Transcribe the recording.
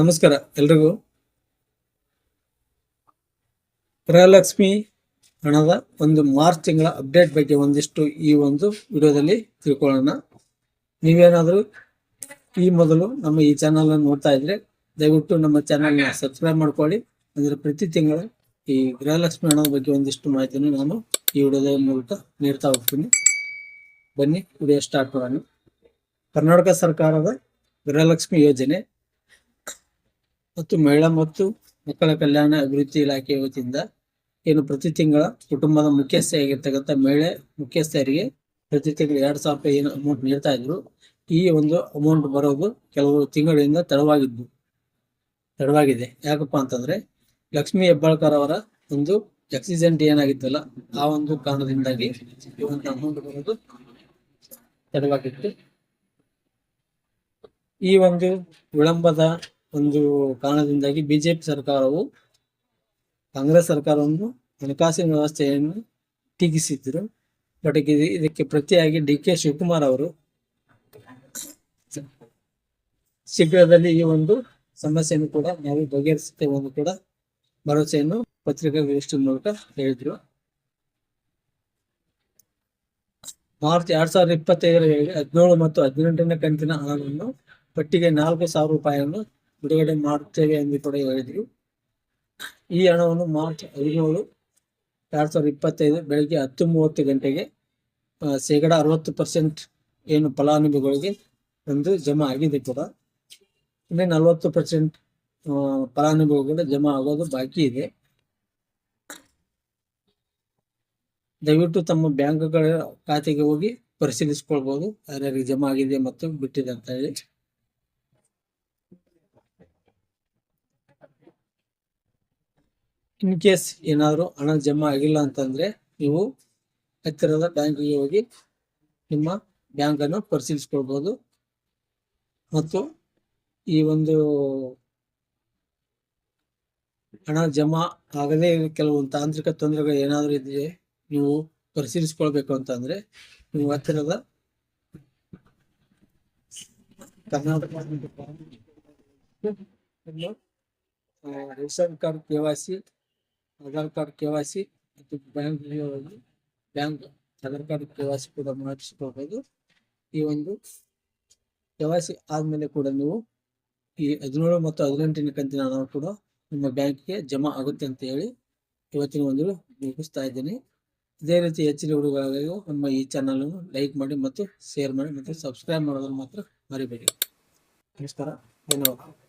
ನಮಸ್ಕಾರ, ಎಲ್ರಿಗೂ. ಗೃಹಲಕ್ಷ್ಮಿ ಹಣದ ಒಂದು ಮಾರ್ಚ್ ತಿಂಗಳ ಅಪ್ಡೇಟ್ ಬಗ್ಗೆ ಒಂದಿಷ್ಟು ಈ ಒಂದು ವಿಡಿಯೋದಲ್ಲಿ ತಿಳ್ಕೊಳ್ಳೋಣ. ನೀವೇನಾದರೂ ಈ ಮೊದಲು ನಮ್ಮ ಈ ಚಾನಲ್ ನೋಡ್ತಾ ಇದ್ರೆ, ದಯವಿಟ್ಟು ನಮ್ಮ ಚಾನಲ್ನ ಸಬ್ಸ್ಕ್ರೈಬ್ ಮಾಡ್ಕೊಳ್ಳಿ. ಅಂದರೆ ಪ್ರತಿ ತಿಂಗಳು ಈ ಗೃಹಲಕ್ಷ್ಮಿ ಹಣದ ಬಗ್ಗೆ ಒಂದಿಷ್ಟು ಮಾಹಿತಿಯನ್ನು ನಾನು ಈ ವಿಡಿಯೋದ ಮೂಲಕ ನೀಡ್ತಾ ಹೋಗ್ತೀನಿ. ಬನ್ನಿ, ವಿಡಿಯೋ ಸ್ಟಾರ್ಟ್ ಮಾಡೋಣ. ಕರ್ನಾಟಕ ಸರ್ಕಾರದ ಗೃಹಲಕ್ಷ್ಮಿ ಯೋಜನೆ ಮತ್ತು ಮಹಿಳಾ ಮತ್ತು ಮಕ್ಕಳ ಕಲ್ಯಾಣ ಅಭಿವೃದ್ಧಿ ಇಲಾಖೆ ವತಿಯಿಂದ ಏನು ಪ್ರತಿ ತಿಂಗಳ ಕುಟುಂಬದ ಮುಖ್ಯಸ್ಥೆಯಾಗಿರ್ತಕ್ಕಂಥ ಮಹಿಳೆ ಮುಖ್ಯಸ್ಥರಿಗೆ ಪ್ರತಿ ತಿಂಗಳು ಎರಡು ಸಾವಿರ ರೂಪಾಯಿ ಏನು ಅಮೌಂಟ್ ನೀಡ್ತಾ ಇದ್ರು. ಈ ಒಂದು ಅಮೌಂಟ್ ಬರೋದು ಕೆಲವು ತಿಂಗಳಿಂದ ತಡವಾಗಿದ್ದು ತಡವಾಗಿದೆ ಯಾಕಪ್ಪ ಅಂತಂದ್ರೆ ಲಕ್ಷ್ಮಿ ಹೆಬ್ಬಾಳ್ಕರ್ ಅವರ ಒಂದು ಆಕ್ಸಿಡೆಂಟ್ ಏನಾಗಿತ್ತಲ್ಲ, ಆ ಒಂದು ಕಾರಣದಿಂದಾಗಿ ಈ ಒಂದು ಅಮೌಂಟ್ ಬರೋದು ತಡವಾಗಿತ್ತು ಈ ಒಂದು ವಿಳಂಬದ ಒಂದು ಕಾರಣದಿಂದಾಗಿ ಬಿಜೆಪಿ ಸರ್ಕಾರವು ಕಾಂಗ್ರೆಸ್ ಸರ್ಕಾರವನ್ನು ಹಣಕಾಸಿನ ವ್ಯವಸ್ಥೆಯನ್ನು ಟೀಕಿಸಿದ್ರು. ಬಟ್ ಇದು- ಇದಕ್ಕೆ ಪ್ರತಿಯಾಗಿ ಡಿ ಕೆ ಶಿವಕುಮಾರ್ ಅವರು ಶೀಘ್ರದಲ್ಲಿ ಈ ಒಂದು ಸಮಸ್ಯೆಯನ್ನು ಕೂಡ ನಾವು ಬಗೆಹರಿಸುತ್ತೇವೆ ಎಂದು ಕೂಡ ಭರವಸೆಯನ್ನು ಪತ್ರಿಕಾಗೋಷ್ಠಿ ಮೂಲಕ ಹೇಳಿದ್ರು. ಮಾರ್ಚ್ ಎರಡ್ ಸಾವಿರದ ಇಪ್ಪತ್ತೈದರ ಹದಿನೇಳು ಮತ್ತು ಹದಿನೆಂಟನೇ ಕಂತಿನ ಹಣವನ್ನು ಪಟ್ಟಿಗೆ ನಾಲ್ಕು ಸಾವಿರ ರೂಪಾಯಿಯನ್ನು ಬಿಡುಗಡೆ ಮಾಡುತ್ತೇವೆ ಎಂದು ಕೂಡ ಹೇಳಿದ್ರು. ಈ ಹಣವನ್ನು ಮಾರ್ಚ್ ಹದಿನೇಳು ಎರಡ್ ಸಾವಿರದ ಇಪ್ಪತ್ತೈದು ಬೆಳಗ್ಗೆ ಹತ್ತು ಮೂವತ್ತು ಗಂಟೆಗೆ ಶೇಕಡಾ ಅರವತ್ತು ಪರ್ಸೆಂಟ್ ಏನು ಫಲಾನುಭವಿಗಳಿಗೆ ಒಂದು ಜಮಾ ಆಗಿದೆ ಕೂಡ. ಇನ್ನು ನಲವತ್ತು ಪರ್ಸೆಂಟ್ ಫಲಾನುಭವಿಗಳು ಜಮಾ ಆಗೋದು ಬಾಕಿ ಇದೆ. ದಯವಿಟ್ಟು ತಮ್ಮ ಬ್ಯಾಂಕ್ಗಳ ಖಾತೆಗೆ ಹೋಗಿ ಪರಿಶೀಲಿಸಿಕೊಳ್ಬಹುದು ಯಾರ್ಯಾರಿಗೆ ಜಮಾ ಆಗಿದೆ ಮತ್ತು ಬಿಟ್ಟಿದೆ ಅಂತ ಹೇಳಿ. ಇನ್ ಕೇಸ್ ಏನಾದರೂ ಹಣ ಜಮಾ ಆಗಿಲ್ಲ ಅಂತಂದ್ರೆ ನೀವು ಹತ್ತಿರದ ಬ್ಯಾಂಕಿಗೆ ಹೋಗಿ ನಿಮ್ಮ ಬ್ಯಾಂಕ್ ಅನ್ನು ಪರಿಶೀಲಿಸಿಕೊಳ್ಬಹುದು ಮತ್ತು ಈ ಒಂದು ಹಣ ಜಮಾ ಆಗದೇ ಕೆಲವು ತಾಂತ್ರಿಕ ತೊಂದರೆಗಳು ಏನಾದರೂ ಇದ್ರೆ ನೀವು ಪರಿಶೀಲಿಸಿಕೊಳ್ಬೇಕು ಅಂತಂದ್ರೆ ನೀವು ಹತ್ತಿರದ Karnataka ration card K Y C Aadhaar card K Y C ಮತ್ತು bank bank Aadhaar card K Y C ಕೂಡ ಮಾಡಿಸ್ಕೋಬಹುದು ಈ ಒಂದು ಕೆ ವೈ ಸಿ ಆದಮೇಲೆ ಕೂಡ ನೀವು ಈ ಹದಿನೇಳು ಮತ್ತು ಹದಿನೆಂಟನೇ ಕಂತಿನ ಹಣ ಕೂಡ ನಿಮ್ಮ ಬ್ಯಾಂಕ್ಗೆ ಜಮಾ ಆಗುತ್ತೆ ಅಂತ ಹೇಳಿ ಇವತ್ತಿನ ಒಂದು ಮುಗಿಸ್ತಾ ಇದ್ದೀನಿ. ಇದೇ ರೀತಿ ಹೆಚ್ಚಿನ ಹುಡುಗರಿಗೂ ನಮ್ಮ ಈ ಚಾನಲ್ ಲೈಕ್ ಮಾಡಿ ಮತ್ತು ಶೇರ್ ಮಾಡಿ ಮತ್ತು ಸಬ್ಸ್ಕ್ರೈಬ್ ಮಾಡೋದನ್ನು ಮಾತ್ರ ಮರಿಬೇಡಿ. ನಮಸ್ಕಾರ. ಧನ್ಯವಾದ.